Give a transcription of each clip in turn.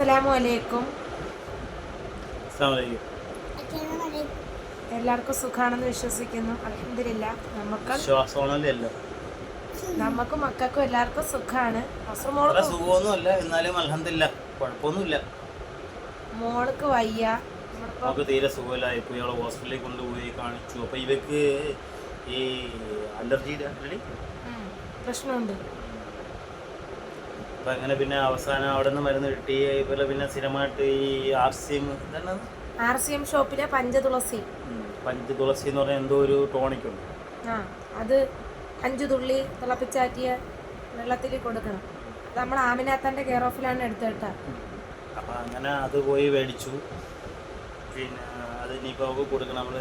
അസ്സലാമു അലൈക്കും എല്ലാവർക്കും സുഖാണെന്ന് വിശ്വസിക്കുന്നു. അലഹമില്ല നമുക്ക് നമുക്ക് മക്കൾക്കും എല്ലാവർക്കും സുഖാണ്. സുഖമൊന്നുമല്ല. എന്നാലും അലഹമില്ല കുഴപ്പമൊന്നുമില്ല. മോൾക്ക് വയ്യ. നമുക്ക് തീരെ സുഖമില്ലായി ഇപ്പൊ ഇയാളെ ഹോസ്പിറ്റലിൽ കൊണ്ടുപോയി കാണിച്ചു. അപ്പൊ ഇവക്ക് ഈ അലർജി? പ്രശ്നമുണ്ട്. അപ്പൊ അങ്ങനെ പിന്നെ അവസാനം അവിടെ നിന്ന് മരുന്ന് കിട്ടി. ഇതുപോലെ പിന്നെ സ്ഥിരമായിട്ട് ഈ R C M R C M ഷോപ്പിലെ Panchatulasi. Panchatulasi എന്ന് പറഞ്ഞ എന്തോ ഒരു ടോണിക് ഉണ്ട്. ആ അത് അഞ്ചു തുള്ളി തിളപ്പിച്ചാറ്റിയ വെള്ളത്തിൽ കൊടുക്കണം. അത് നമ്മൾ ആമിനാത്തന്റെ കെയർ ഓഫിലാണ് എടുത്തിട്ടാ. അപ്പം അങ്ങനെ അത് പോയി മേടിച്ചു. പിന്നെ അത് ഇനിയിപ്പോൾ അവൾക്ക് കൊടുക്കണം. നമ്മൾ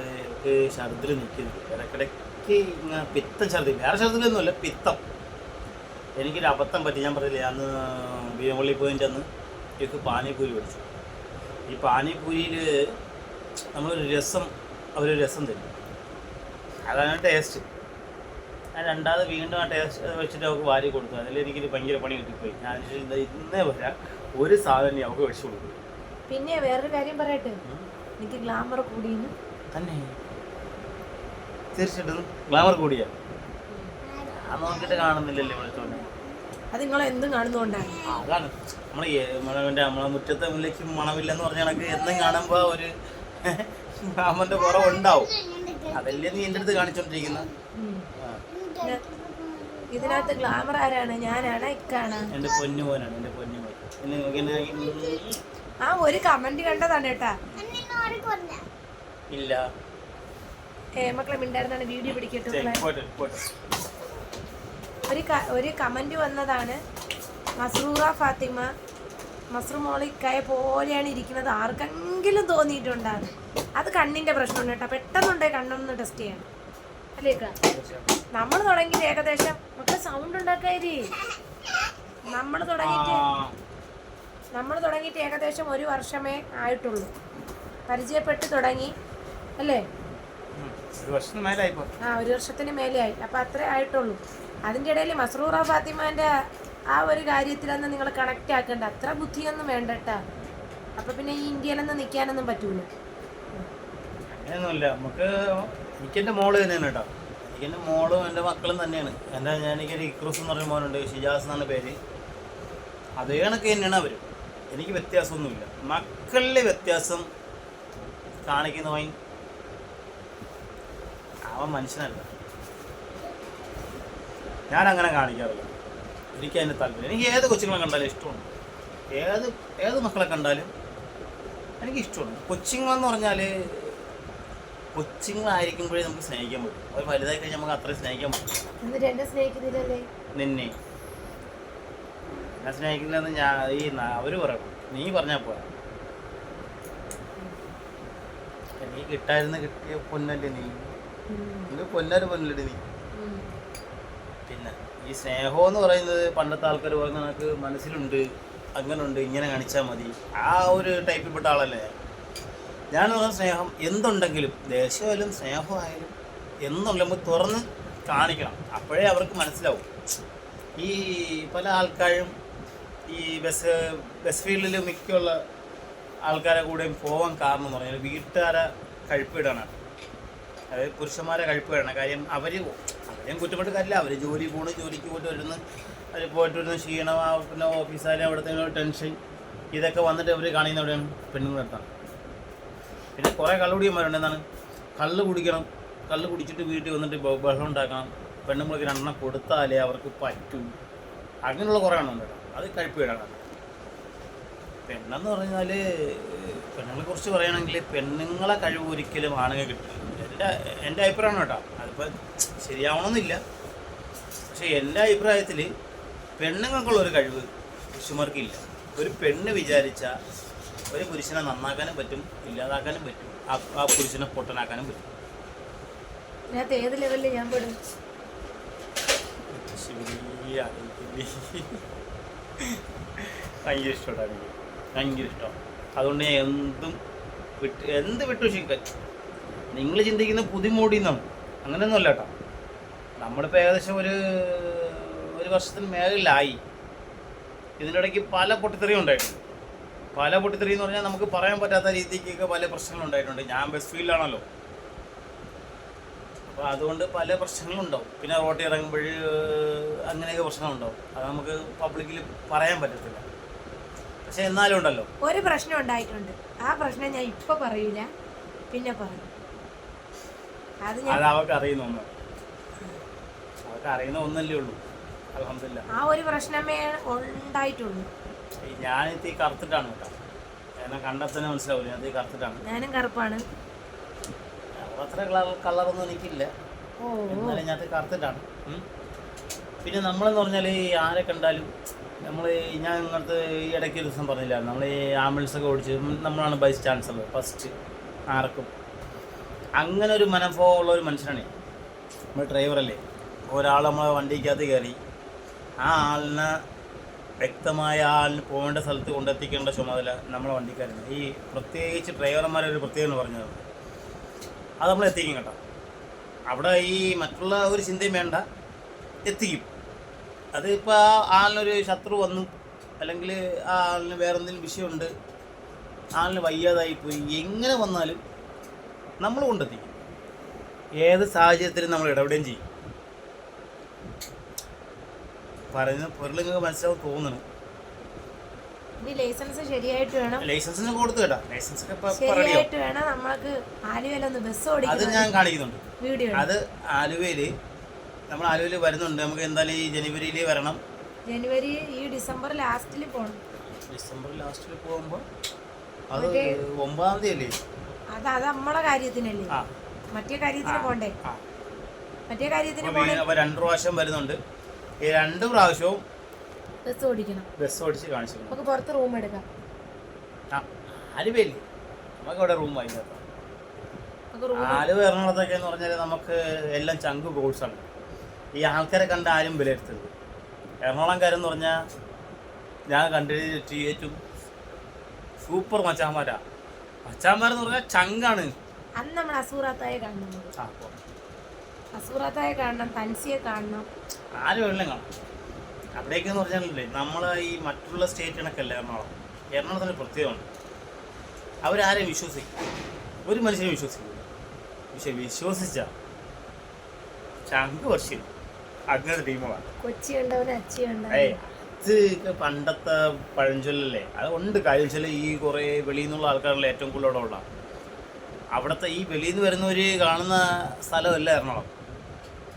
ഛർദിൽ നിൽക്കുന്നു ഇടയ്ക്കിടയ്ക്ക് ഇങ്ങനെ പിത്തം ഛർദി വേറെ ഛർദിലൊന്നുമില്ല പിത്തം. എനിക്കൊരു അബദ്ധം പറ്റി. ഞാൻ പറഞ്ഞില്ലേ അന്ന് ബിയമ്പള്ളി പോയിന്റെ അന്ന് എനിക്ക് പാനിപ്പൂരി മേടിച്ചു. ഈ പാനിപ്പൂരിയിൽ നമ്മളൊരു രസം അവരൊരു രസം തരും. അതാണ് ടേസ്റ്റ് ഞാൻ രണ്ടാമത് വീണ്ടും ആ ടേസ്റ്റ് വെച്ചിട്ട് അവൾക്ക് വാരി കൊടുത്തു. അതിൽ എനിക്ക് ഭയങ്കര പണി കിട്ടിപ്പോയി. ഞാൻ ഇന്നേ വരാം. ഒരു സാധനം അവൾക്ക് വെച്ചു കൊടുക്കും. പിന്നെ വേറൊരു കാര്യം പറയട്ടെ? എനിക്ക് ഗ്ലാമർ കൂടിയെന്ന് തന്നെ. തീർച്ചയായിട്ടും ഗ്ലാമർ കൂടിയാ. നോക്കിയിട്ട് കാണുന്നില്ലല്ലേ വിളിച്ചോണ്ട്. അത് നിങ്ങൾ എന്തും കാണുന്നതുകൊണ്ടാണ്. അതാണ്. നമ്മളെ നമ്മളെ മുറ്റത്തെ മുല്ലയ്ക്ക് മണമില്ലെന്ന് പറഞ്ഞ കണക്ക് എന്നും കാണുമ്പോൾ ഒരു മാമന്റെ കുറവുണ്ടാവും. അതല്ലേ നീ എന്റെ അടുത്ത് കാണിച്ചോണ്ടിരിക്കുന്നത് ഇതിനകത്ത് ഗ്ലാമർ ആരാണ്? ഞാനാണ്? ഇക്കാണ്? എന്റെ പൊന്നു മോനാണ്. എന്റെ പൊന്നു മോൻ. ആ ഒരു കമന്റ് കണ്ടതാണ് കേട്ടാ. ഇല്ല. ഏ മക്കളെ മിണ്ടായിരുന്നാണ് വീഡിയോ പിടിക്കട്ടെ ശരി, മക്കളെ. പോട്ടെ പോട്ടെ ഒരു ഒരു കമന്റ് വന്നതാണ് മസ്റൂറ ഫാത്തിമ മസ്റു മോളിക്കായ പോലെയാണ് ഇരിക്കുന്നത്. ആർക്കെങ്കിലും തോന്നിയിട്ടുണ്ടാണ്. അത് കണ്ണിന്റെ പ്രശ്നമുണ്ട് കേട്ടോ. പെട്ടെന്നുണ്ടായി കണ്ണൊന്ന് ടെസ്റ്റ് ചെയ്യണം. അല്ലേ നമ്മൾ തുടങ്ങി ഏകദേശം മക്കളെ സൗണ്ട് ഉണ്ടാക്കാരി നമ്മൾ തുടങ്ങിയിട്ട് നമ്മൾ തുടങ്ങിയിട്ട് ഏകദേശം ഒരു വർഷമേ ആയിട്ടുള്ളൂ. പരിചയപ്പെട്ട് തുടങ്ങി. അല്ലേ? ആ ഒരു വർഷത്തിന് മേലെയായി. അപ്പം അത്രേ ആയിട്ടുള്ളൂ. അതിന്റെ ഇടയിൽ മസ്റൂറ ഫാത്തിമാന്റെ ആ ഒരു കാര്യത്തിലൊന്നും നിങ്ങൾ കണക്റ്റ് ആക്കേണ്ട. അത്ര ബുദ്ധിയൊന്നും വേണ്ട കേട്ടാ അപ്പം പിന്നെ ഈ ഇന്ത്യയിലൊന്നും നിൽക്കാനൊന്നും പറ്റൂല. അങ്ങനെയൊന്നുമില്ല. നമുക്ക് എനിക്കെന്റെ മോൾ തന്നെയാണ് കേട്ടോ. എനിക്കെന്റെ മോളും എന്റെ മക്കളും തന്നെയാണ്. എന്റെ ഞാൻ എനിക്കൊരു ഇക്രൂസ് എന്ന് പറയുന്ന മോനുണ്ട് ഷിജാസ് എന്നാണ് പേര്. അതേ കണക്ക് തന്നെയാണ് അവർ എനിക്ക് വ്യത്യാസമൊന്നുമില്ല. മക്കളിലെ വ്യത്യാസം കാണിക്കുന്നവൻ അവൻ മനുഷ്യനല്ല. ഞാൻ അങ്ങനെ കാണിക്കാറില്ല. എനിക്ക് അതിന് താല്പര്യം. എനിക്ക് ഏത് കൊച്ചുങ്ങളെ കണ്ടാലും ഇഷ്ടമാണ് ഏത് ഏത് മക്കളെ കണ്ടാലും എനിക്ക് ഇഷ്ടമാണ് കൊച്ചുങ്ങളെന്ന് പറഞ്ഞാൽ കൊച്ചുങ്ങളായിരിക്കുമ്പോഴേ നമുക്ക് സ്നേഹിക്കാൻ പറ്റും. അവർ വലുതായി കഴിഞ്ഞാൽ നമുക്ക് അത്രയും സ്നേഹിക്കാൻ പറ്റും. നിന്നെ. ഞാൻ സ്നേഹിക്കുന്നതെന്ന് ഞാൻ ഈ അവർ പറയണം നീ പറഞ്ഞാൽ പോരാ. നീ കിട്ടായിരുന്ന കിട്ടിയ പൊന്നല്ലേ നീ. പൊന്നാര് പൊന്നല്ലേ നീ. ഈ സ്നേഹം എന്ന് പറയുന്നത് പണ്ടത്തെ ആൾക്കാർ പറയുന്ന കണക്ക് മനസ്സിലുണ്ട് അങ്ങനുണ്ട് ഇങ്ങനെ കാണിച്ചാൽ മതി. ആ ഒരു ടൈപ്പിൽപ്പെട്ട ആളല്ലേ? ഞാൻ പറഞ്ഞ സ്നേഹം എന്തുണ്ടെങ്കിലും ദേഷ്യമായാലും സ്നേഹമായാലും എന്തുണ്ടെങ്കിലും നമുക്ക് തുറന്ന് കാണിക്കണം. അപ്പോഴേ അവർക്ക് മനസ്സിലാവും. ഈ പല ആൾക്കാരും ഈ ബസ് ബസ് ഫീൽഡിൽ മിക്കുള്ള ആൾക്കാരെ കൂടെയും പോകാൻ കാരണം എന്ന് പറഞ്ഞാൽ വീട്ടുകാരെ കഴിപ്പിടാനാണ് അതായത് പുരുഷന്മാരെ കഴിപ്പിടണം കാര്യം അവർ അവരെയും കുറ്റപ്പെട്ട് കാര്യമില്ല അവർ ജോലി പോണ് ജോലിക്ക് പോയിട്ട് വരുന്നു അവർ പോയിട്ട് വരുന്ന ക്ഷീണം പിന്നെ ഓഫീസായാലും അവിടുത്തെ ടെൻഷൻ. ഇതൊക്കെ വന്നിട്ട് അവർ കാണിക്കുന്ന പെണ്ണുങ്ങൾ നിർത്താം പിന്നെ കുറേ കള്ളുകുടിയന്മാരുണ്ട് എന്താണ് കള്ള് കുടിക്കണം. കള്ള് കുടിച്ചിട്ട് വീട്ടിൽ വന്നിട്ട് ബഹളം ഉണ്ടാക്കണം. പെണ്ണുങ്ങൾക്ക് രണ്ടെണ്ണം കൊടുത്താലേ അവർക്ക് പറ്റും. അങ്ങനെയുള്ള കുറേ എണ്ണം ഉണ്ട് കേട്ടോ അത് കഴിപ്പിടാണ് പെണ്ണെന്ന് പറഞ്ഞാൽ പെണ്ണുങ്ങളെ കുറിച്ച് പറയുകയാണെങ്കിൽ പെണ്ണുങ്ങളെ കഴിവ് ഒരിക്കലും ആണുങ്ങൾ കിട്ടില്ല. എന്റെ എന്റെ അഭിപ്രായമാണ് കേട്ടോ. അതിപ്പോൾ ശരിയാവണമെന്നില്ല. പക്ഷേ എന്റെ അഭിപ്രായത്തിൽ പെണ്ണുങ്ങൾക്കുള്ള ഒരു കഴിവ് പുരുഷന്മാർക്കില്ല ഒരു പെണ്ണ് വിചാരിച്ച ഒരു പുരുഷനെ നന്നാക്കാനും പറ്റും ഇല്ലാതാക്കാനും പറ്റും ആ പുരുഷനെ പൊട്ടനാക്കാനും പറ്റും. ഇതിനകത്ത് ഏത് ലെവലിൽ ഞാൻ പെടും. ഭയങ്കര ഇഷ്ടമാണ് എനിക്ക് ഭയങ്കര ഇഷ്ടമാണ് അതുകൊണ്ട് ഞാൻ എന്തും വിട്ട് എന്ത് വിട്ടുവീക്ഷിക്കാൻ നിങ്ങൾ ചിന്തിക്കുന്ന പുതിമോടി എന്നാണ് അങ്ങനെയൊന്നുമല്ല കേട്ടോ നമ്മളിപ്പോൾ ഏകദേശം ഒരു ഒരു വർഷത്തിന് മേളിലായി. ഇതിനിടയ്ക്ക് പല പൊട്ടിത്തെറിയും ഉണ്ടായിട്ടുണ്ട്. പല പൊട്ടിത്തെറി എന്ന് പറഞ്ഞാൽ നമുക്ക് പറയാൻ പറ്റാത്ത രീതിക്കൊക്കെ പല പ്രശ്നങ്ങളും ഉണ്ടായിട്ടുണ്ട്. ഞാൻ ബസ് ഫീൽഡാണല്ലോ അപ്പോൾ അതുകൊണ്ട് പല പ്രശ്നങ്ങളും ഉണ്ടാവും. പിന്നെ റോട്ടിൽ ഇറങ്ങുമ്പോൾ അങ്ങനെയൊക്കെ പ്രശ്നമുണ്ടാവും അത് നമുക്ക് പബ്ലിക്കിൽ പറയാൻ പറ്റത്തില്ല. പക്ഷെ എന്നാലും ഉണ്ടല്ലോ. ഒരു പ്രശ്നം ഉണ്ടായിട്ടുണ്ട്. ആ പ്രശ്നം ഞാൻ ഇപ്പോൾ പറയൂല. പിന്നെ പറയും. അത് അവർക്ക് അറിയുന്ന ഒന്ന്. അവർക്ക് അറിയുന്ന ഒന്നല്ലേ ഉള്ളൂ. അലഹമില്ല ആ ഒരു പ്രശ്നമേ ഉണ്ടായിട്ടുള്ളൂ. ഞാൻ ഈ കറുത്തിട്ടാണ് കേട്ടോ. എന്നെ കണ്ടാൽ മനസ്സിലാവില്ല ഞാൻ ഈ കറുത്തിട്ടാണ്. ഞാനും കറുപ്പാണ്. അത്ര കളർ കളറൊന്നും എനിക്കില്ല. എന്നാലും ഞാൻ കറുത്തിട്ടാണ്. പിന്നെ നമ്മളെന്ന് പറഞ്ഞാൽ ഈ ആരെ കണ്ടാലും നമ്മൾ ഞാൻ ഇങ്ങനത്തെ ഈ ഇടയ്ക്ക് ഒരു ദിവസം പറഞ്ഞില്ലായിരുന്നു. നമ്മൾ ഈ ആംബുലൻസ് ഒക്കെ ഓടിച്ച് നമ്മളാണ് ബൈസ് ചാൻസലർ ഫസ്റ്റ് ആർക്കും. അങ്ങനെ ഒരു മനോഭാവമുള്ള ഒരു മനുഷ്യനാണ്. നമ്മൾ ഡ്രൈവറല്ലേ. ഒരാൾ നമ്മളെ വണ്ടിക്കകത്ത് കയറി ആ ആളിനെ വ്യക്തമായ ആളിന് പോകേണ്ട സ്ഥലത്ത് കൊണ്ടെത്തിക്കേണ്ട ചുമതല നമ്മളെ വണ്ടിക്കാരുണ്ട്. ഈ പ്രത്യേകിച്ച് ഡ്രൈവർമാരെ ഒരു പ്രത്യേകം പറഞ്ഞത് അത് നമ്മൾ എത്തിക്കും കേട്ടോ. അവിടെ ഈ മറ്റുള്ള ഒരു ചിന്തയും വേണ്ട. എത്തിക്കും. അതിപ്പോൾ ആ ആളിനൊരു ശത്രു വന്നു. അല്ലെങ്കിൽ ആ ആളിന് വേറെന്തെങ്കിലും വിഷയമുണ്ട്. ആളിന് വയ്യാതായിപ്പോയി. എങ്ങനെ വന്നാലും നമ്മൾ കൊണ്ടെത്തിക്കും ഏത് സാഹചര്യത്തിലും നമ്മൾ ഇടപെടുകയും ചെയ്യും. പറയുന്ന പൊരുളിങ്ങൾക്ക് മനസ്സിലാവും തോന്നുന്നു. ലൈസൻസ് ശരിയായിട്ട് വേണം. ലൈസൻസിന് കൊടുത്തു കേട്ടോ. ലൈസൻസ് ഒക്കെ ഇപ്പൊ ശരിയായിട്ട് വേണം നമ്മൾക്ക് ആലുവയിൽ ഒന്ന് ബസ് അത് ഞാൻ കാണിക്കുന്നുണ്ട്. വീഡിയോ അത് ആലുവയിൽ നമ്മൾ ആലുവയിൽ വരുന്നുണ്ട്. നമുക്ക് എന്തായാലും ഈ ജനുവരിയിൽ വരണം. ജനുവരി ഈ ഡിസംബർ ലാസ്റ്റിൽ പോകണം ഡിസംബർ ലാസ്റ്റിൽ പോകുമ്പോൾ അത് ഒമ്പതാം തീയതി അല്ലേ അത് അത് നമ്മളെ കാര്യത്തിനല്ലേ? മറ്റേ കാര്യത്തിന് പോണ്ടേ? മറ്റേ കാര്യത്തിന് പോണേ അപ്പോൾ രണ്ട് പ്രാവശ്യം വരുന്നുണ്ട്. ഈ രണ്ട് പ്രാവശ്യവും ബസ് ഓടിക്കണം. ബസ് ഓടിച്ച് കാണിച്ചു നമുക്ക് പുറത്ത് റൂം എടുക്കാം. ആലുവയില്ലേ നമുക്ക് അവിടെ റൂം വാങ്ങി ആലുവ എറണാകുളത്തൊക്കെ എന്ന് പറഞ്ഞാൽ നമുക്ക് എല്ലാം ചങ്ക് കോഴ്സാണ് ഈ ആൾക്കാരെ കണ്ട് ആരും വിലയിരുത്തരുത്. എറണാകുളംകാരെന്ന് പറഞ്ഞാൽ ഞാൻ കണ്ടിട്ട് ഏറ്റവും സൂപ്പർ മച്ചാന്മാരാ മച്ചാന്മാരെന്ന് പറഞ്ഞാൽ ചങ്കാണ്. അന്ന് നമ്മൾ അസൂറാത്തായെ കാണണം. അസൂറാത്തായെ കാണണം തൻസിയെ കാണണം. ആരും എല്ലാം കാണാം. അവിടേക്കെന്ന് പറഞ്ഞാലേ നമ്മൾ ഈ മറ്റുള്ള സ്റ്റേറ്റിനൊക്കെയല്ല എറണാകുളം. എറണാകുളത്തിന് പ്രത്യേകമാണ് അവരാരെയും വിശ്വസിക്കും. ഒരു മനുഷ്യനെ വിശ്വസിക്കില്ല. പക്ഷെ വിശ്വസിച്ച. ചങ്ക് വർഷം അങ്ങനത്തെ ടീമാണ് കൊച്ചി ഉണ്ടവന് അച്ചി ഏയ് ഇത് പണ്ടത്തെ പഴഞ്ചൊല്ലല്ലേ? ഉണ്ട്. കാര്യം ഈ കുറേ വെളിയിൽ നിന്നുള്ള ആൾക്കാരല്ലേ ഏറ്റവും കൂടുതൽ അവിടെ ഉള്ള. അവിടുത്തെ ഈ വെളിയിൽ നിന്ന് വരുന്നവർ കാണുന്ന സ്ഥലമല്ല എറണാകുളം?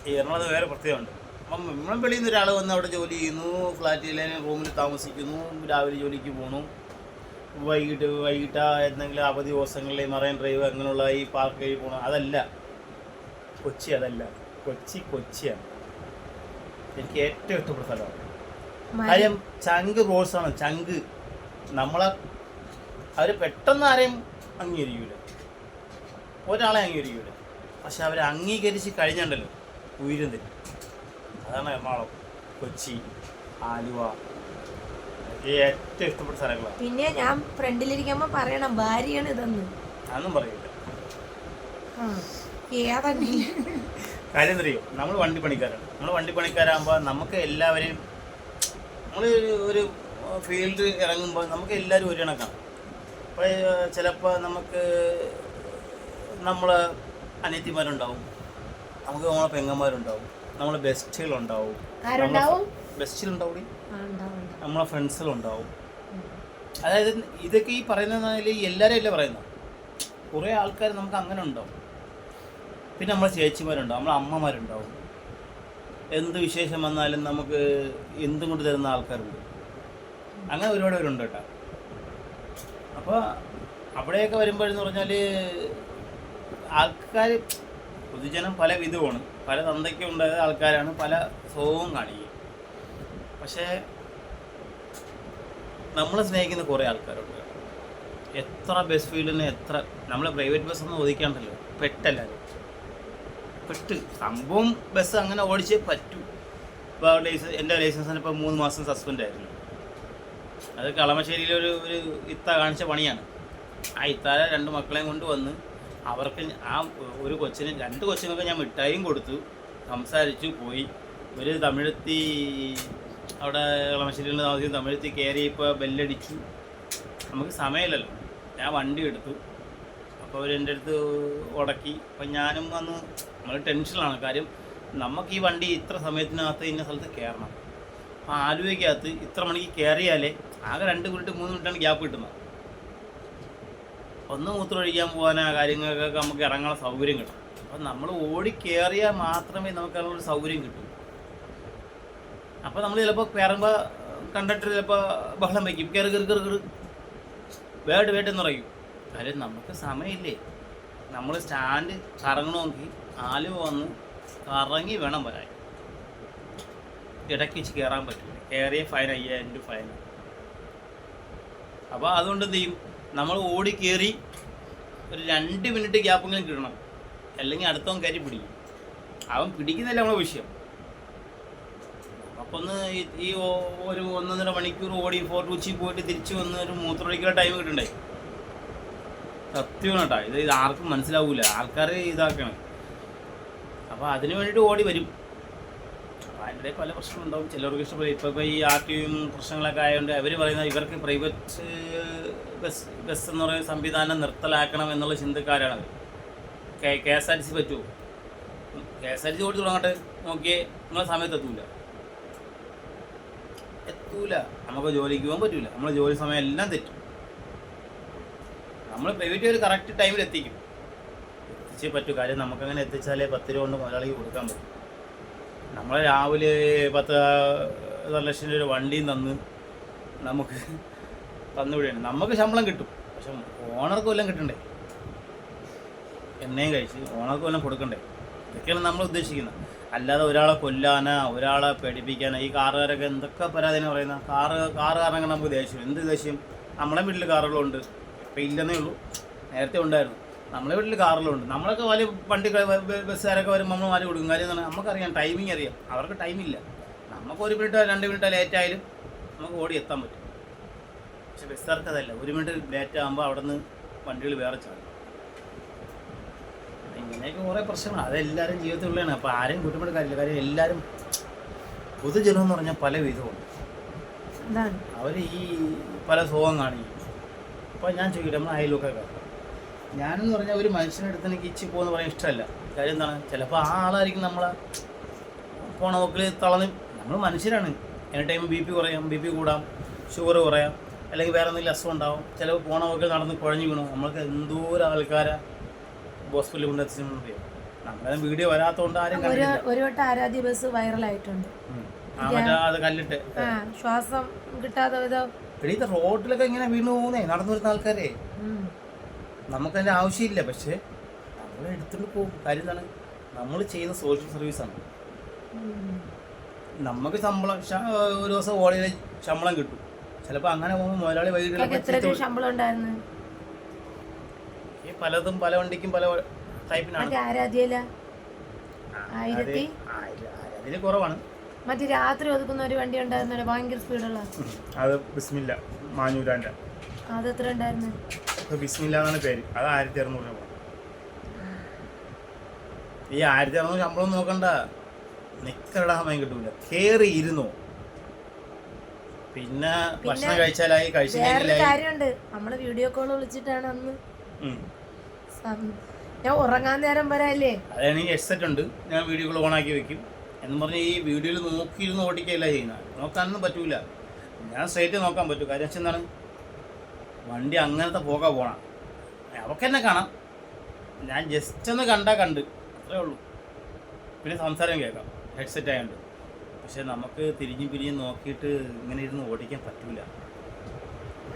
ഈ എറണാകുളത്ത് വേറെ പ്രത്യേകമുണ്ട് അപ്പം നമ്മളും വെളിയിൽ നിന്ന് ഒരാൾ വന്ന് അവിടെ ജോലി ചെയ്യുന്നു ഫ്ലാറ്റിൽ റൂമിൽ താമസിക്കുന്നു രാവിലെ ജോലിക്ക് പോകുന്നു വൈകിട്ട് വൈകിട്ട് എന്തെങ്കിലും അവധി ദിവസങ്ങളിൽ മറൈൻ ഡ്രൈവ് അങ്ങനെയുള്ള ഈ പാർക്ക് കഴിഞ്ഞ് പോകണം അതല്ല. കൊച്ചി അതല്ല. കൊച്ചി കൊച്ചിയാണ്. എനിക്ക് ഏറ്റവും ഇഷ്ടപ്പെട്ട സ്ഥലമാണ്. കാര്യം ചങ്ക് റോസ് ആണ് ചങ്ക് നമ്മളെ അവർ പെട്ടെന്ന് ആരെയും അംഗീകരിക്കൂല. ഒരാളെ അംഗീകരിക്കൂല. പക്ഷെ അവരെ അംഗീകരിച്ച് കഴിഞ്ഞുണ്ടല്ലോ ഉയരും തരും അതാണ് എറണാകുളം കൊച്ചി ആലുവ ഏറ്റവും ഇഷ്ടപ്പെട്ട സ്ഥലങ്ങളാണ്. പിന്നെ ഞാൻ ഫ്രണ്ടിലിരിക്കുമ്പോ പറയണം ഭാര്യയാണ് ഇതെന്ന്. അതൊന്നും പറയില്ല കാര്യം അറിയോ നമ്മൾ വണ്ടി പണിക്കാരാണ് നമ്മൾ വണ്ടി പണിക്കാരാകുമ്പോൾ നമുക്ക് എല്ലാവരെയും നമ്മൾ ഒരു ഫീൽഡ് ഇറങ്ങുമ്പോൾ നമുക്ക് എല്ലാവരും ഒരു കണക്കാണ് അപ്പോൾ ചിലപ്പോൾ നമുക്ക് നമ്മളെ അനിയത്തിമാരുണ്ടാവും. നമുക്ക് നമ്മളെ പെങ്ങന്മാരുണ്ടാവും. നമ്മളെ ബെസ്റ്റുകളുണ്ടാവും. ബെസ്റ്റിലുണ്ടാവും. നമ്മളെ ഫ്രണ്ട്സിലുണ്ടാവും. അതായത് ഇതൊക്കെ ഈ പറയുന്ന എല്ലാവരും അല്ലേ പറയുന്നത് കുറേ ആൾക്കാർ നമുക്ക് അങ്ങനെ ഉണ്ടാവും. പിന്നെ നമ്മളെ ചേച്ചിമാരുണ്ടാവും നമ്മളെ അമ്മമാരുണ്ടാവും. എന്ത് വിശേഷം വന്നാലും നമുക്ക് എന്തും കൊണ്ട് തരുന്ന ആൾക്കാരുണ്ട്. അങ്ങനെ ഒരുപാട് പേരുണ്ട് കേട്ടോ. അപ്പോൾ അവിടെയൊക്കെ വരുമ്പോഴെന്ന് പറഞ്ഞാൽ ആൾക്കാർ പൊതുജനം പല വിധമാണ്. പല തന്തയ്ക്കും ഉണ്ടായ ആൾക്കാരാണ് പല സ്വഭാവവും കാണിക്കുക. പക്ഷേ നമ്മളെ സ്നേഹിക്കുന്ന കുറേ ആൾക്കാരുണ്ട്. എത്ര ബസ് ഫീൽഡിന് എത്ര നമ്മളെ പ്രൈവറ്റ് ബസ് ഒന്നും ഒതുക്കാണ്ടല്ലോ പെട്ടല്ലാരും. പെട്ട്. സംഭവം ബസ് അങ്ങനെ ഓടിച്ചേ പറ്റൂ. ഇപ്പോൾ ലൈസൻസ് എന്റെ ലൈസൻസിന് ഇപ്പോൾ മൂന്ന് മാസം സസ്പെൻഡ് ആയിരുന്നു. അത് കളമശ്ശേരിയിലെ ഒരു ഒരു ഇത്ത കാണിച്ച പണിയാണ്. ആ ഇത്താലെ രണ്ട് മക്കളെയും കൊണ്ട് വന്ന് അവർക്ക് ആ ഒരു കൊച്ചിന് രണ്ട് കൊച്ചുങ്ങൾക്ക് ഞാൻ മിഠായിയും കൊടുത്തു. സംസാരിച്ചു പോയി. ഒരു തമിഴത്തി അവിടെ കളമശ്ശേരിയിൽ താമസിക്കുന്ന തമിഴത്തി കയറി ഇപ്പോൾ ബെല്ലടിച്ചു. നമുക്ക് സമയമില്ലല്ലോ. ഞാൻ വണ്ടി എടുത്തു. അപ്പോൾ അവർ എന്റെ അടുത്ത് ഉടക്കി. അപ്പം ഞാനും വന്ന് നമ്മൾ ടെൻഷനിലാണ് കാര്യം നമുക്ക് ഈ വണ്ടി ഇത്ര സമയത്തിനകത്ത് ഇന്ന സ്ഥലത്ത് കയറണം അപ്പോൾ ആലുവയ്ക്കകത്ത് ഇത്ര മണിക്ക് കയറിയാലേ ആകെ രണ്ട് മിനിറ്റ് മൂന്ന് മിനിറ്റാണ് ഗ്യാപ്പ് കിട്ടുന്നത്. ഒന്ന് മൂത്രമൊഴിക്കാൻ പോകാനാ കാര്യങ്ങൾക്കൊക്കെ നമുക്ക് ഇറങ്ങാനുള്ള സൗകര്യം കിട്ടും. അപ്പം നമ്മൾ ഓടി കയറിയാൽ മാത്രമേ നമുക്ക് അതിനുള്ള സൗകര്യം കിട്ടൂ. അപ്പോൾ നമ്മൾ ചിലപ്പോൾ കയറുമ്പോൾ കണ്ടക്ടർ ചിലപ്പോൾ ബഹളം വയ്ക്കും കയറി കയറി കയറി കയറി വേട് വേട്ടെന്ന് പറയും. കാര്യം നമുക്ക് സമയമില്ലേ. നമ്മൾ സ്റ്റാൻഡ് കറങ്ങണമെങ്കിൽ ആലുവ വന്ന് കറങ്ങി വേണം വരാൻ. ഇടയ്ക്ക് വെച്ച് കയറാൻ പറ്റില്ല. കയറിയ ഫൈൻ അയ്യായിരം രൂപ ഫൈൻ അപ്പോൾ അതുകൊണ്ട് എന്ത് ചെയ്യും? നമ്മൾ ഓടി കയറി ഒരു രണ്ട് മിനിറ്റ് ഗ്യാപ്പെങ്കിലും കിട്ടണം. അല്ലെങ്കിൽ അടുത്തവൻ കയറി പിടിക്കും. അവൻ പിടിക്കുന്നില്ല നമ്മളെ വിഷയം. അപ്പോൾ ഒന്ന് ഈ- ഒരു ഒന്നൊന്നര മണിക്കൂർ ഓടി ഫോർട്ട് കൊച്ചി പോയിട്ട് തിരിച്ചു വന്ന് ഒരു മൂത്രമൊഴിക്കുന്ന ടൈം കിട്ടണ്ടേ? സത്യമാണ് കേട്ടോ. ഇത് ഇത് ആർക്കും മനസ്സിലാവൂല. ആൾക്കാർ ഇതാക്കണം. അപ്പോൾ അതിന് വേണ്ടിയിട്ട് ഓടി വരും. അപ്പോൾ അതിന്റെ പല പ്രശ്നമുണ്ടാവും ചിലർക്ക് ഇഷ്ടപ്പെടും ഇപ്പോൾ ഇപ്പോൾ ഈ ആർ ടിയും പ്രശ്നങ്ങളൊക്കെ ആയതുകൊണ്ട് അവർ പറയുന്നത് ഇവർക്ക് പ്രൈവറ്റ് ബസ് ബസ് എന്ന് പറയുന്ന സംവിധാനം നിർത്തലാക്കണം എന്നുള്ള ചിന്തക്കാരാണ് K K S R T C പറ്റുമോ K S R T C ഓടി തുടങ്ങട്ടെ. നോക്കിയേ നിങ്ങളെ സമയത്ത് എത്തൂല. എത്തൂല. നമുക്ക് ജോലിക്ക് പോകാൻ പറ്റൂല. നമ്മളെ ജോലി സമയം എല്ലാം തെറ്റും. നമ്മൾ പ്രൈവറ്റ് ഒരു കറക്റ്റ് ടൈമിൽ എത്തിക്കും. എത്തിച്ചേ പറ്റൂ. കാര്യം നമുക്കങ്ങനെ എത്തിച്ചാലേ പത്ത് രൂപ കൊണ്ട് മുതലാളിക്ക് കൊടുക്കാൻ പറ്റും. നമ്മൾ രാവിലെ പത്ത് ലക്ഷം രൂപ വണ്ടിയും തന്ന് നമുക്ക് തന്നുവിടുകയാണ് നമുക്ക് ശമ്പളം കിട്ടും. പക്ഷെ ഓണർക്ക് വല്ലതും കിട്ടണ്ടേ? എണ്ണയും കഴിച്ച് ഓണർക്ക് വല്ലതും കൊടുക്കണ്ടേ? ഇതൊക്കെയാണ് നമ്മൾ ഉദ്ദേശിക്കുന്നത്. അല്ലാതെ ഒരാളെ കൊല്ലാനാ ഒരാളെ പേടിപ്പിക്കാനാ ഈ കാറുകാരൊക്കെ എന്തൊക്കെ പരാതിയാണ് പറയുന്നത്? കാറ് കാറ് കാരണം നമുക്ക് ദേഷ്യം. എന്ത് ദേഷ്യം? നമ്മളെ വീട്ടിൽ കാറുകളുണ്ട്. ഇപ്പം ഇല്ലെന്നേ ഉള്ളൂ. നേരത്തെ ഉണ്ടായിരുന്നു. നമ്മളെ വീട്ടിൽ കാറിലുണ്ട്. നമ്മളൊക്കെ വലിയ വണ്ടി ബസ്സുകാരൊക്കെ വരുമ്പോൾ നമ്മൾ മാറി കൊടുക്കും. കാര്യം എന്താണ്? നമുക്കറിയാം ടൈമിംഗ് അറിയാം. അവർക്ക് ടൈമില്ല നമുക്ക് ഒരു മിനിറ്റ് രണ്ട് മിനിറ്റ് ലേറ്റ് ആയാലും നമുക്ക് ഓടി എത്താൻ പറ്റും. പക്ഷെ ബസ്സുകാർക്ക് അതല്ല. ഒരു മിനിറ്റ് ലേറ്റ് ആകുമ്പോൾ അവിടെ നിന്ന് വണ്ടികൾ വേറെ ചാടും. ഇങ്ങനെയൊക്കെ കുറേ പ്രശ്നങ്ങൾ അതെല്ലാവരും ജീവിതത്തിലുള്ളതാണ്. അപ്പോൾ ആരെയും കുറ്റപ്പെടുന്ന കാര്യമില്ല. കാര്യം എല്ലാവരും പൊതുജനം എന്ന് പറഞ്ഞാൽ പല വിധമുണ്ട് അവർ ഈ പല സുഖം കാണിക്കും അപ്പോൾ ഞാൻ ചോദിക്കട്ടെ നമ്മൾ അയൽവക്കാർ ഞാനെന്ന് പറഞ്ഞാൽ ഒരു മനുഷ്യന്റെ അടുത്ത് എനിക്ക് ഇച്ചി പോകുന്ന പറയാൻ ഇഷ്ടമല്ല. കാര്യം എന്താണ്? ചിലപ്പോൾ ആ ആളായിരിക്കും നമ്മളെ പോണ നോക്കിൽ തളന്ന് നമ്മൾ മനുഷ്യരാണ്. എനി ടൈം ബി പി കുറയാം ബി പി കൂടാം ഷുഗർ കുറയാം അല്ലെങ്കിൽ വേറെ എന്തെങ്കിലും അസുഖം ഉണ്ടാവും. ചിലപ്പോൾ പോണ നോക്കിൽ നടന്ന് കുഴഞ്ഞു വീണു. നമ്മൾക്ക് എന്തോരം ആൾക്കാരെ ഹോസ്പിറ്റലിൽ കൊണ്ടെത്തിച്ചിട്ടുണ്ട് നമ്മളെ വീഡിയോ വരാത്തതുകൊണ്ട് ആരും ഒരു വട്ടം ആരാധ്യ ബസ് വൈറലായിട്ടുണ്ട് ശ്വാസം കിട്ടാതെ വിധം എടീ ഇത് റോഡിലൊക്കെ ഇങ്ങനെ വീണു പോകുന്നേ നടന്നു വരുന്ന ആൾക്കാരെ. നമുക്കതിന്റെ ആവശ്യമില്ല പക്ഷേ നമ്മൾ എടുത്തിട്ട് പോകും. കാര്യം എന്താണ്? നമ്മൾ ചെയ്യുന്ന സോഷ്യൽ സർവീസാണ് ആണ്. നമുക്ക് ശമ്പളം ഒരു ദിവസം ഓടിയിൽ ശമ്പളം കിട്ടും. ചിലപ്പോൾ അങ്ങനെ പോകുമ്പോൾ മുതലാളി വൈകിട്ട് ശമ്പളം ഉണ്ടായിരുന്നു? ഈ പലതും പല വണ്ടിക്കും പല ടൈപ്പിനാണ് ആരാധ്യയില ആയിരത്തി? കുറവാണ്. മറ്റേ രാത്രി ഒതുക്കുന്ന ഒരു വണ്ടി ഉണ്ടായിരുന്നല്ലോ ഭയങ്കര സ്പീഡുള്ള. അത് ബിസ്മില്ല മാഞ്ഞൂരാന്റെ അത് എത്ര ഉണ്ടായിരുന്നു? ബിസ്മില്ല എന്നാണ് പേര്. അത് ആയിരത്തി അറുന്നൂറ് രൂപ ഈ ആയിരത്തി അറുന്നൂറ് ശമ്പളം നോക്കണ്ട. നിക്കറുടെ സമയം കിട്ടൂല. കേറി ഇരുന്നു. പിന്നെ ഭക്ഷണം കഴിച്ചാലായി വേറൊരു കാര്യമുണ്ട്. നമ്മൾ വീഡിയോ കോൾ വിളിച്ചിട്ടാണ് അന്ന്. ഞാൻ ഉറങ്ങാൻ നേരം വരാല്ലേ അതാണ് ഹെഡ്സെറ്റ് ഉണ്ട്. ഞാൻ വീഡിയോ കോൾ ഓൺ ആക്കി വെക്കും. എന്ന് പറഞ്ഞ് ഈ വീഡിയോയിൽ നോക്കിയിരുന്ന് ഓടിക്കുകയല്ല ചെയ്യുന്നത്. നോക്കാനൊന്നും പറ്റൂല. ഞാൻ സ്ട്രേറ്റ് നോക്കാൻ പറ്റൂ. കാര്യം വെച്ചാൽ എന്താണ്? വണ്ടി അങ്ങനത്തെ പോകാൻ പോണം. അവർക്ക് തന്നെ കാണാം. ഞാൻ ജസ്റ്റ് ഒന്ന് കണ്ടാൽ കണ്ട്. അത്രേ ഉള്ളൂ. പിന്നെ സംസാരം കേൾക്കാം. ഹെഡ്സെറ്റ് ആയതുകൊണ്ട് പക്ഷെ നമുക്ക് തിരിഞ്ഞും പിരിഞ്ഞും നോക്കിയിട്ട് ഇങ്ങനെ ഇരുന്ന് ഓടിക്കാൻ പറ്റൂല.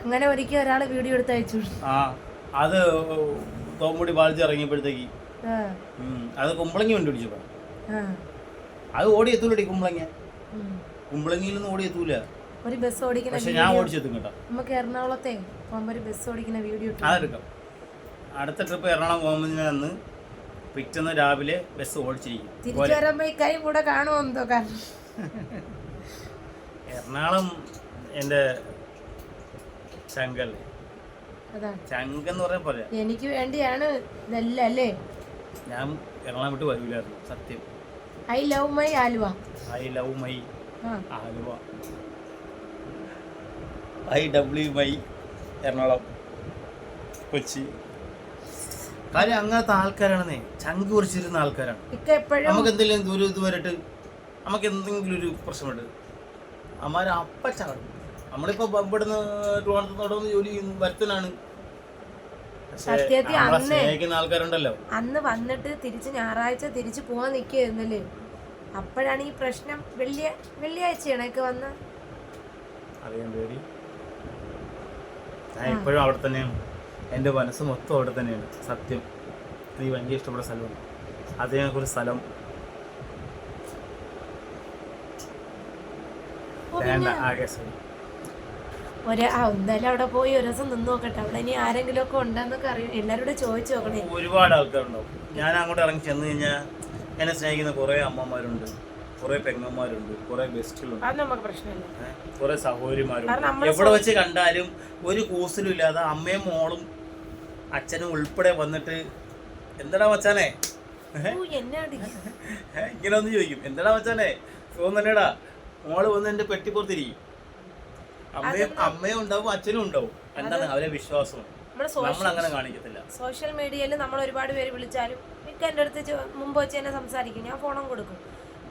അങ്ങനെ ഒരിക്കൽ ഒരാൾ വീഡിയോ എടുത്ത് അയച്ചു. ആ അത് തോമ്പുടി ബാധിച്ച് ഇറങ്ങിയപ്പോഴത്തേക്ക്. അത് കുമ്പളങ്ങി വണ്ടി പിടിച്ചു അത് ഓടി എത്തൂലടി കുമ്പളങ്ങ. കുമ്പളങ്ങിയിൽ നിന്ന് ഓടി എത്തൂല. ഒരു ബസ് ഓടിക്കുന്ന പക്ഷെ ഞാൻ ഓടിച്ചെത്തും കേട്ടോ. നമുക്ക് എറണാകുളത്തെ പോകുമ്പോൾ ഒരു ബസ് ഓടിക്കുന്ന വീഡിയോ അതെടുക്കാം. അടുത്ത ട്രിപ്പ് എറണാകുളം പോകുമ്പോൾ അന്ന് പിറ്റേന്ന് രാവിലെ ബസ് ഓടിച്ചിരിക്കും. തിരിച്ചു ഈ കൈ കൂടെ കാണുമോ എന്തോ കാരണം? എറണാകുളം എന്റെ ചങ്കല്ലേ ചങ്കെന്ന് പറയാൻ പോലെ എനിക്ക് വേണ്ടിയാണ് ഇതല്ല അല്ലേ? ഞാൻ എറണാകുളം വിട്ട് വരൂലായിരുന്നു സത്യം. I love my Aluva. I love my Aluva. I W my Ernakulam Kochi. കാര്യം അങ്ങനത്തെ ആൾക്കാരാണെന്നേ ചങ്ക് കുറിച്ചിരുന്ന ആൾക്കാരാണ്. നമുക്ക് എന്തെങ്കിലും ഒരു ഇത് വരട്ട് നമുക്ക് എന്തെങ്കിലും ഒരു പ്രശ്നമുണ്ട്. അമ്മാര് അപ്പച്ചാണ് നമ്മളിപ്പോ ഇവിടുന്ന് ട്രിവാൻഡ്രത്ത് നടന്ന് ജോലി ചെയ്യുന്നു വരുത്തനാണ്. സത്യത്തിൽ അന്നേ ആൾക്കാരുണ്ടല്ലോ. അന്ന് വന്നിട്ട് തിരിച്ച് ഞായറാഴ്ച തിരിച്ച് പോവാൻ നിൽക്കുകയായിരുന്നല്ലേ അപ്പോഴാണ് ഈ പ്രശ്നം വെള്ളിയ വെള്ളിയാഴ്ചയാണ് ഒക്കെ വന്ന്. അറിയാൻ പേടി. ഞാൻ ഇപ്പോഴും അവിടെ തന്നെയാണ്. എന്റെ മനസ്സ് മൊത്തം അവിടെ തന്നെയാണ്. സത്യം. നീ ഭയങ്കര ഇഷ്ടപ്പെട്ട സ്ഥലമാണ്. അതിനൊരു സ്ഥലം. ഓ, വേണ്ട ആകെ സ്ഥലം. ഒരു ആ എന്തായാലും അവിടെ പോയി ഒരു ദിവസം നിന്ന് നോക്കട്ടെ. അവിടെ ഇനി ആരെങ്കിലും ഒക്കെ ഉണ്ടെന്നൊക്കെ അറിയാം. എല്ലാവരോടും ചോദിച്ചു നോക്കണേ. ഒരുപാട് ആൾക്കാരുണ്ടാവും. ഞാൻ അങ്ങോട്ട് ഇറങ്ങി ചെന്ന് കഴിഞ്ഞാൽ എന്നെ സ്നേഹിക്കുന്ന കുറേ അമ്മമാരുണ്ട് കുറേ പെങ്ങന്മാരുണ്ട് കുറേ ബെസ്റ്റുകളുണ്ട് അത് നമുക്ക് പ്രശ്നമില്ല. കുറേ സഹോദരിമാരുണ്ട്. എവിടെ വെച്ച് കണ്ടാലും ഒരു കൂസലും ഇല്ലാതെ അമ്മയും മോളും അച്ഛനും ഉൾപ്പെടെ വന്നിട്ട് എന്താടാ മച്ചാനെ? ഓ, എന്നാടി? ഇങ്ങനെ ഒന്ന് ചോദിക്കും. എന്താടാ മച്ചാനെ? തോന്നുന്നേടാ മോൾ വന്ന് എന്റെ പെട്ടിപ്പുറത്തിരിക്കും അമ്മയും അമ്മയും ഉണ്ടാവും അച്ഛനും ഉണ്ടാവും. എന്താണ് അവരെ വിശ്വാസം? നമ്മൾ അങ്ങനെ കാണിക്കത്തില്ല. സോഷ്യൽ മീഡിയയിൽ നമ്മൾ ഒരുപാട് പേര് വിളിച്ചാലും മിക്ക എന്റെ അടുത്ത് മുമ്പ് വെച്ച് തന്നെ സംസാരിക്കും. ഞാൻ ഫോണും കൊടുക്കും.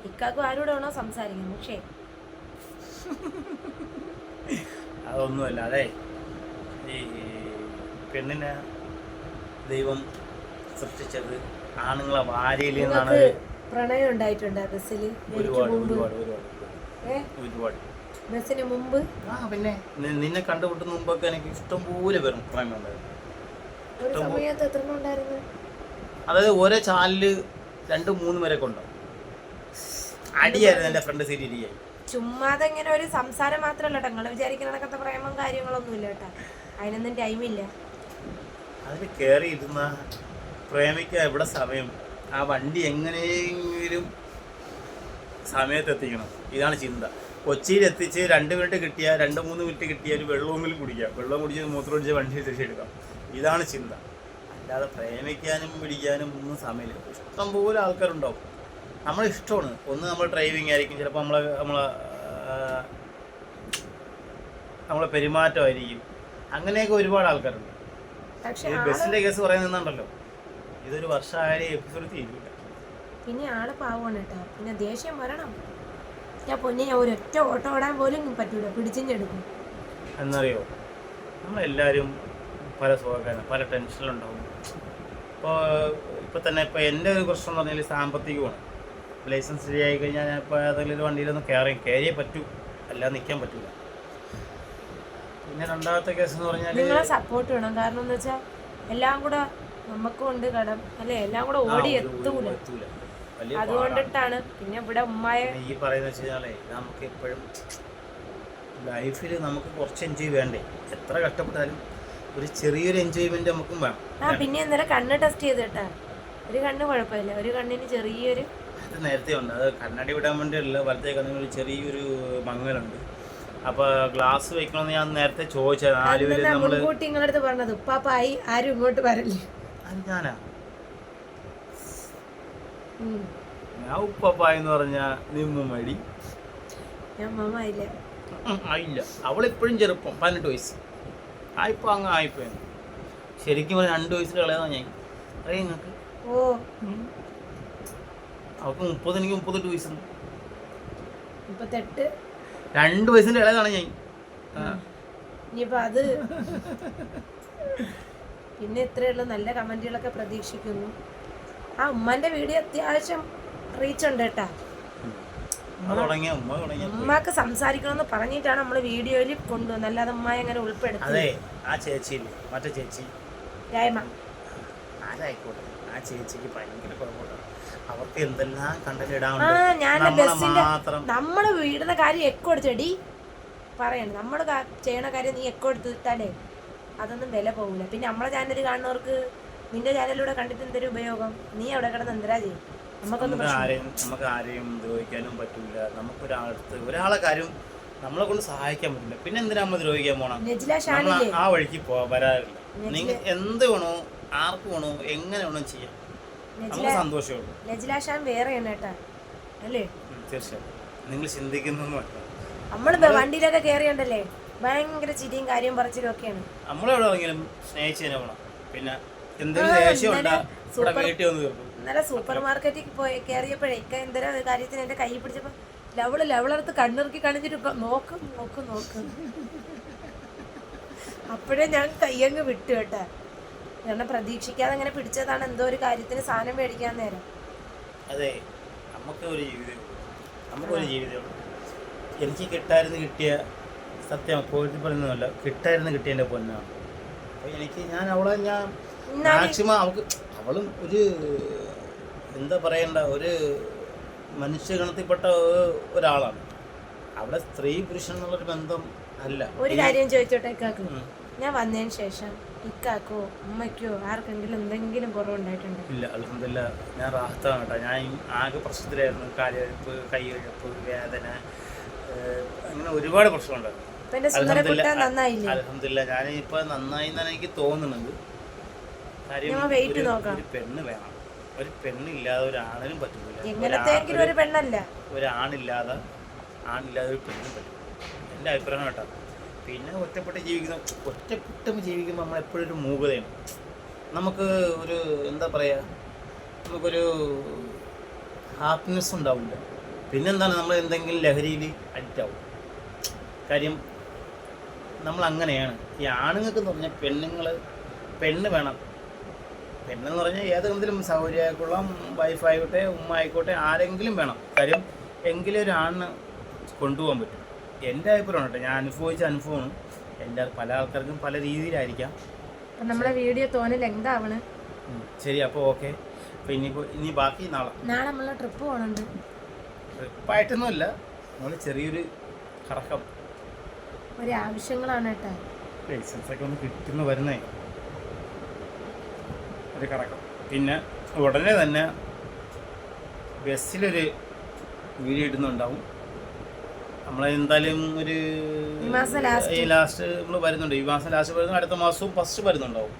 ഇക്കാക്കും ആരോട് വേണോ സംസാരിക്കും. പക്ഷേ അതൊന്നുമല്ല. അതെ. ഈ പെണ്ണിനെ ദൈവം സൃഷ്ടിച്ചത് ആണുങ്ങളെ വാരിയിൽ നിന്നാണ് പ്രണയം ഉണ്ടായിട്ടുണ്ട് ബസ്സിൽ ഒരുപാട് ഒരുപാട് ഒരുപാട് ഒരുപാട്. ബസ്സിന് മുമ്പ്? ആ പിന്നെ. നിന്നെ കണ്ടുമുട്ടുന്ന മുമ്പൊക്കെ എനിക്ക് ഇഷ്ടം പോലെ വരും പ്രേമം ഉണ്ടായിരുന്നു. ഒരു സമയത്ത് എത്ര എണ്ണം ഉണ്ടായിരുന്നു? അതായത് ഓരോ ചാനൽ രണ്ട് മൂന്ന് പേരൊക്കെ ഉണ്ടാവും. അടിയായിരുന്നു എന്റെ ഫ്രണ്ട് സീറ്റ് ഇരിക്കായി ചുമ്മാതെ ഇങ്ങനെ ഒരു സംസാരം മാത്രമല്ല കേട്ടോ. നിങ്ങൾ വിചാരിക്കണക്കത്തെ കണക്കത്തെ പ്രേമം കാര്യങ്ങളൊന്നും ഇല്ല കേട്ടോ. അതിനൊന്നും ടൈമില്ല അതിൽ കയറി ഇരുന്ന പ്രേമിക്കാൻ എവിടെ സമയം. ആ വണ്ടി എങ്ങനെയെങ്കിലും സമയത്തെത്തിക്കണം ഇതാണ് ചിന്ത. കൊച്ചിയിൽ എത്തിച്ച് രണ്ട് മിനിറ്റ് കിട്ടിയ രണ്ട് മൂന്ന് മിനിറ്റ് കിട്ടിയ ഒരു വെള്ളവുമിൽ കുടിക്കാം. വെള്ളം കുടിച്ച് മൂത്രം കുടിച്ച് വണ്ടി തിരിച്ചെടുക്കാം ഇതാണ് ചിന്ത. അല്ലാതെ പ്രേമിക്കാനും പിടിക്കാനും ഒന്നും സമയമില്ല. ഇഷ്ടം പോലെ ആൾക്കാരുണ്ടാവും. നമ്മളെ ഇഷ്ടമാണ്. ഒന്ന് നമ്മൾ ഡ്രൈവിംഗ് ആയിരിക്കും. ചിലപ്പോൾ നമ്മളെ നമ്മളെ നമ്മളെ പെരുമാറ്റമായിരിക്കും. അങ്ങനെയൊക്കെ ഒരുപാട് ആൾക്കാരുണ്ട്. പക്ഷേ ഈ ബസ്സിന്റെ കേസ് പറയാൻ പറയുന്നുണ്ടല്ലോ ഇതൊരു വർഷമായ എപ്പിസോഡ് തീരില്ല പിന്നെ ആൾ പാവമാണ് കേട്ടോ. പിന്നെ ദേഷ്യം വരണം. ഞാൻ പൊന്നെ ഞാൻ ഒരൊറ്റ ഓട്ടോ ഓടാൻ പോലും പറ്റൂല. പിടിച്ചിഞ്ഞെടുക്കും എന്നറിയോ? നമ്മളെല്ലാരും പല സുഖക്കാരും പല ടെൻഷനിലുണ്ടാവും ഇപ്പോൾ ഇപ്പോൾ തന്നെ ഇപ്പോൾ എന്റെ ഒരു പ്രശ്നം എന്ന് പറഞ്ഞാൽ സാമ്പത്തികമാണ്. ലൈസൻസ് ശരിയായി കഴിഞ്ഞാൽ ഞാൻ ഇപ്പോൾ ഏതെങ്കിലും വണ്ടിയിലൊന്നും വണ്ടിയിലൊന്ന് കയറി കയറിയേ പറ്റൂ. അല്ലാതെ നിൽക്കാൻ പറ്റില്ല പിന്നെ രണ്ടാമത്തെ കേസ് എന്ന് പറഞ്ഞാൽ നിങ്ങളെ സപ്പോർട്ട് വേണം. കാരണം എന്ന് വെച്ചാൽ എല്ലാം കൂടെ നമുക്കും ഉണ്ട് കടം. അല്ലേ? എല്ലാം കൂടെ ഓടി എത്തൂല. അതുകൊണ്ടിട്ടാണ്. പിന്നെ ഇവിടെ ഉമ്മായ ഈ പറയുന്ന വെച്ചാലേ നമുക്ക് എപ്പോഴും ലൈഫിൽ നമുക്ക് കുറച്ച് എൻജോയ് വേണ്ടേ? എത്ര കഷ്ടപ്പെട്ടാലും ഒരു ചെറിയൊരു എൻജോയ്മെന്റ് നമുക്കും വേണം. ആ പിന്നെ ഇന്നലെ കണ്ണ് ടെസ്റ്റ് ചെയ്തിട്ടാ. ഒരു കണ്ണ് കുഴപ്പമില്ല. ഒരു കണ്ണിന് ചെറിയൊരു അത് നേരത്തെ ഉണ്ട്. അത് കണ്ണാടി വിടാൻ വേണ്ടിയല്ല വലത്തെ കണ്ണിന് ഒരു ചെറിയൊരു മങ്ങലുണ്ട്. അപ്പൊ ഗ്ലാസ് വെക്കണമെന്ന് ഞാൻ നേരത്തെ ചോദിച്ചത്. പേര് നമ്മൾ നിങ്ങളുടെ അടുത്ത് പറഞ്ഞത് ഉപ്പാപ്പായി ആരും ഇങ്ങോട്ട് വരല്ലേ? അത് ഞാനാ. ഞാൻ ഉപ്പപ്പായ എന്ന് പറഞ്ഞാൽ നിമ്മ മടി ഞാൻ മമ്മ ഇല്ല ഉം, ആയില്ല. അവളിപ്പോഴും ചെറുപ്പം പതിനെട്ട് വയസ്സ്. ആയിപ്പോ അങ്ങ് ആയിപ്പോയി. ശരിക്കും രണ്ട് വയസ്സിൽ കളയാതാ ഞാൻ? അറിയാം നിങ്ങൾക്ക് ഓ. അവൾക്ക് മുപ്പത് എനിക്ക് മുപ്പത്തെട്ട് വയസ്സുണ്ട്. മുപ്പത്തെട്ട്. രണ്ട് വയസ്സിന്റെ ഇളയതാണ് ഞാൻ. ഇനിയിപ്പോ അത് പിന്നെ ഇത്രയുള്ള നല്ല കമന്റുകളൊക്കെ പ്രതീക്ഷിക്കുന്നു. ആ ഉമ്മാന്റെ വീഡിയോ അത്യാവശ്യം റീച്ച് ഉണ്ട് കേട്ടാ. ഉമ്മക്ക് സംസാരിക്കണമെന്ന് പറഞ്ഞിട്ടാണ് നമ്മൾ വീഡിയോയിൽ കൊണ്ടുവന്നത്. അല്ലാതെ ഉമ്മയെ അങ്ങനെ ഉൾപ്പെടുത്തി. ആ ചേച്ചിയില്ലേ? മറ്റേ ചേച്ചി. രായ്മ. ആരായിക്കോട്ടെ? ആ ചേച്ചിക്ക് ഭയങ്കര അവർക്ക് എന്തെല്ലാം നമ്മൾ വീടുന്ന കാര്യം എക്കോ എടുത്തടി പറയണ്ട നമ്മൾ ചെയ്യണ കാര്യം നീ എക്കോ എടുത്തിട്ടാലേ അതൊന്നും വില പോകില്ല പിന്നെ നമ്മളെ ചാനൽ കാണുന്നവർക്ക് നിന്റെ ചാനലിലൂടെ കണ്ടിട്ട് എന്തൊരു ഉപയോഗം? നീ അവിടെ കിടന്ന് എന്തരാ ചെയ്യും? നമുക്ക് ആരെയും നമുക്ക് ആരെയും ദ്രോഹിക്കാനും പറ്റില്ല നമുക്കൊരാളടുത്ത് ഒരാളെ കാര്യം നമ്മളെ കൊണ്ട് സഹായിക്കാൻ പറ്റില്ല. പിന്നെ എന്തിനാ നമ്മൾ ദ്രോഹിക്കാൻ പോണം? നമ്മൾ ആ വഴിക്ക് പോ വരാറില്ല. നിങ്ങൾ എന്ത് വേണോ ആർക്ക് വേണോ എങ്ങനെ വേണോ ചെയ്യാം. നമുക്ക് സന്തോഷമുള്ളൂ നജില വേറെയാണ് കേട്ടാ. അല്ലേ? തീർച്ചയായും നിങ്ങൾ ചിന്തിക്കുന്ന നമ്മൾ വണ്ടിയിലൊക്കെ കയറിയുണ്ടല്ലേ ഭയങ്കര ചിരിയും കാര്യം പറച്ചിലും ഒക്കെയാണ്. നമ്മളെവിടെ സ്നേഹിച്ച് തന്നെ പോണം. പിന്നെ ഇന്നലെ സൂപ്പർ മാർക്കറ്റിൽ പോയി കയറിയപ്പോഴേ എന്തൊരു കാര്യത്തിന് എന്റെ കൈ പിടിച്ചപ്പോ ലവൾ ലവളെടുത്ത് കണ്ണിറുക്കി കാണിച്ചിട്ട് നോക്ക് നോക്കും നോക്കും. അപ്പോഴേ ഞാൻ കയ്യങ്ങ് വിട്ടു കേട്ടാ. കാരണം പ്രതീക്ഷിക്കാതെ അങ്ങനെ പിടിച്ചതാണ് എന്തോ ഒരു കാര്യത്തിന് സാധനം മേടിക്കാൻ നേരം. അതെ നമുക്ക് ഒരു ജീവിതം നമുക്കൊരു ജീവിതം എനിക്ക് കിട്ടായിരുന്നു കിട്ടിയ സത്യം കോഴി പറയുന്നതല്ല കിട്ടായിരുന്നു കിട്ടിയ എന്റെ പൊന്നാണ്. അപ്പോൾ എനിക്ക് ഞാൻ അവളെ ഞാൻ മാക്സിമം അവൾക്ക് അവളും ഒരു എന്താ പറയണ്ട ഒരു മനുഷ്യഗണത്തിൽപ്പെട്ട ഒരാളാണ്. അവിടെ സ്ത്രീ പുരുഷൻ എന്നുള്ളൊരു ബന്ധം അല്ല. ഒരു കാര്യം ചോദിച്ചോട്ടെ ഇക്കാക്ക്? ഞാൻ വന്നതിന് ശേഷം ഇക്കാക്കോ ഉമ്മയ്ക്കോ ആർക്കെങ്കിലും എന്തെങ്കിലും കുറവുണ്ടായിട്ടുണ്ടോ? ഇല്ല അലഹമില്ല ഞാൻ റാഹത്താണ് കേട്ടോ. ഞാൻ ആകെ പ്രശ്നത്തിലായിരുന്നു. കാലുകഴുപ്പ് കൈകഴുപ്പ് വേദന അങ്ങനെ ഒരുപാട് പ്രശ്നമുണ്ടായിരുന്നു അലഹമില്ല ഞാൻ ഇപ്പൊ നന്നായി എന്നാണ് എനിക്ക് തോന്നുന്നത്. ഞമ്മ ഒരു- നോക്കാം. പെണ്ണ് വേണം. ഒരു പെണ്ണില്ലാതെ ഒരു ആണിനും പറ്റില്ല ഒരു പെണ്ണല്ല. ഒരു ആണില്ലാതെ ആണില്ലാതെ ഒരു പെണ്ണും പറ്റില്ല എന്റെ അഭിപ്രായം കേട്ടോ. പിന്നെ ഒറ്റപ്പെട്ട് ജീവിക്കുന്ന ഒറ്റപ്പെട്ട് ജീവിക്കുമ്പോൾ നമ്മൾ എപ്പോഴും ഒരു മൂകതയാണ്. നമുക്ക് ഒരു എന്താ പറയുക നമുക്കൊരു ഹാപ്പിനെസ് ഉണ്ടാവില്ല പിന്നെന്താണ് നമ്മൾ എന്തെങ്കിലും ലഹരിയിൽ അഡിക്റ്റ് ആവും. കാര്യം നമ്മൾ അങ്ങനെയാണ് ഈ ആണുങ്ങൾക്ക് എന്ന് പറഞ്ഞാൽ പെണ്ണുങ്ങൾ പെണ്ണ് വേണം. പെണ്ണെന്ന് പറഞ്ഞാൽ ഏതെങ്കിലും സൗകര്യമായിക്കൊള്ളാം വൈഫായിക്കോട്ടെ ഉമ്മ ആയിക്കോട്ടെ ആരെങ്കിലും വേണം. കാര്യം എങ്കിലും ഒരു ആണിന് കൊണ്ടുപോകാൻ പറ്റും. എന്റെ അഭിപ്രായമാണ് കേട്ടോ. ഞാൻ അനുഭവിച്ച അനുഭവമാണ്. എന്റെ പല ആൾക്കാർക്കും പല രീതിയിലായിരിക്കാം. നമ്മുടെ വീഡിയോ തോനെ ലെങ്ത് ആവണ് ശരി. അപ്പോൾ ഓക്കെ. പിന്നെ ഇനി ബാക്കി നാളെ. നാളെ നമ്മളെ ട്രിപ്പ് പോകണുണ്ട് ട്രിപ്പായിട്ടൊന്നുമില്ല. നമ്മൾ ചെറിയൊരു കറക്കം. ഒരു ആവശ്യങ്ങളാണ് കേട്ടോ. ലൈസൻസ് ഒക്കെ ഒന്ന് കിട്ടുന്ന വരുന്നേ. ഒരു കറക്കം. പിന്നെ ഉടനെ തന്നെ ബസ്സിലൊരു വീഡിയോ ഇടുന്നുണ്ടാവും. നമ്മളെന്തായാലും ഒരു ഈ ലാസ്റ്റ് നമ്മൾ വരുന്നുണ്ട്. ഈ മാസം ലാസ്റ്റ് വരുന്ന അടുത്ത മാസവും ഫസ്റ്റ് വരുന്നുണ്ടാവും.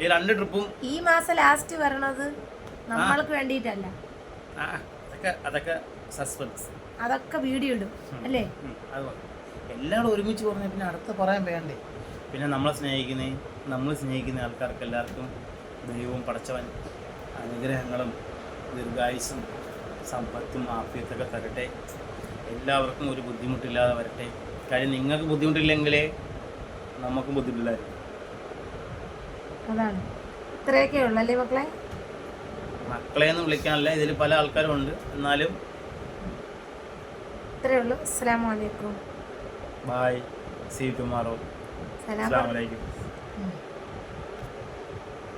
ഈ രണ്ട് ട്രിപ്പും ഈ മാസം ലാസ്റ്റ് വരണത് നമ്മൾക്ക് വേണ്ടിയിട്ടല്ല. അതൊക്കെ അതൊക്കെ സസ്പെൻസ് അതൊക്കെ വീഡിയോ ഇടും. അല്ലേ? എല്ലാവരും ഒരുമിച്ച് പറഞ്ഞ പിന്നെ അടുത്ത പറയാൻ വേണ്ടേ പിന്നെ നമ്മളെ സ്നേഹിക്കുന്ന നമ്മൾ സ്നേഹിക്കുന്ന ആൾക്കാർക്ക് എല്ലാവർക്കും ദൈവവും പടച്ചവൻ അനുഗ്രഹങ്ങളും ദീർഘായുസും സമ്പത്തും ആഫിയത്തൊക്കെ തരട്ടെ. എല്ലാവർക്കും ഒരു ബുദ്ധിമുട്ടില്ലാതെ വരട്ടെ. കാര്യം നിങ്ങൾക്ക് ബുദ്ധിമുട്ടില്ലെങ്കിലേ നമുക്കും ബുദ്ധിമുട്ടില്ലായിരുന്നു അതാണ്. ഇത്രയൊക്കെ മക്കളെ? മക്കളെ ഒന്നും വിളിക്കാനല്ല. ഇതിൽ പല ആൾക്കാരും ഉണ്ട് എന്നാലും ഇത്രയേ ഉള്ളൂ. അസ്സാം വലൈക്കും ബായ് സീ ടുമാറോ സലാം ഉം.